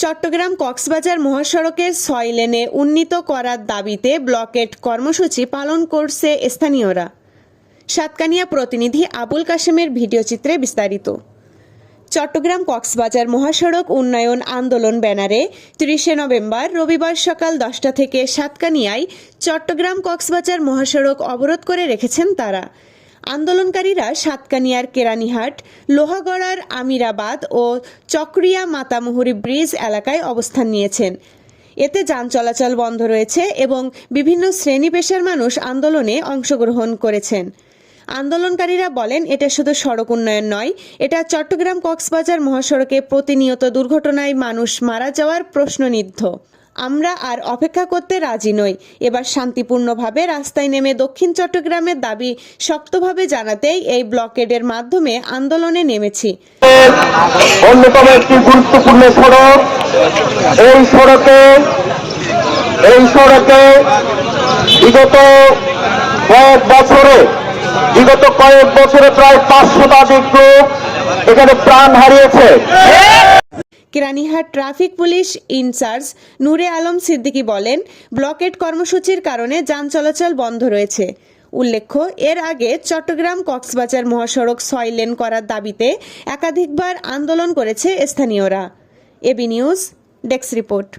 চট্টগ্রাম কক্সবাজার মহাসড়কের ছয় লেনে উন্নীত করার দাবিতে ব্লকেট কর্মসূচি পালন করছে স্থানীয়রা। সাতকানিয়া প্রতিনিধি আবুল কাশেমের ভিডিওচিত্রে বিস্তারিত। চট্টগ্রাম কক্সবাজার মহাসড়ক উন্নয়ন আন্দোলন ব্যানারে তিরিশে নভেম্বর রবিবার সকাল দশটা থেকে সাতকানিয়ায় চট্টগ্রাম কক্সবাজার মহাসড়ক অবরোধ করে রেখেছেন তারা। আন্দোলনকারীরা সাতকানিয়ার কেরানীহাট, লোহাগড়ার আমিরাবাদ ও চক্রিয়া মাতামুহুরি ব্রিজ এলাকায় অবস্থান নিয়েছেন। এতে যান চলাচল বন্ধ রয়েছে এবং বিভিন্ন শ্রেণি পেশার মানুষ আন্দোলনে অংশগ্রহণ করেছেন। আন্দোলনকারীরা বলেন, এটা শুধু সড়ক উন্নয়ন নয়, এটা চট্টগ্রাম কক্সবাজার মহাসড়কে প্রতিনিয়ত দুর্ঘটনায় মানুষ মারা যাওয়ার প্রশ্ননিদ্ধ আমরা আর অপেক্ষা করতে রাজি নই। এবার শান্তিপূর্ণভাবে রাস্তায় নেমে দক্ষিণ চট্টগ্রামের দাবি শক্তভাবে জানাতেই এই ব্লকেডের মাধ্যমে আন্দোলনে নেমেছি। অন্যতম একটি গুরুত্বপূর্ণ সড়ক। এই সড়কে এই সড়কে বিগত কয়েক বছরে, বিগত কয়েক বছরে প্রায় পাঁচশো শতাধিক লোক এখানে প্রাণ হারিয়েছে। Keranihat traffic police incharge Nure Alam Siddiqui বলেন, ব্লকেট কর্মসূচির কারণে যান চলাচল বন্ধ রয়েছে। উল্লেখ্য, এর আগে চট্টগ্রাম কক্সবাজার মহাসড়ক ছয় লেন করার দাবিতে একাধিকবার আন্দোলন করেছে স্থানীয়রা। A B news, desk report.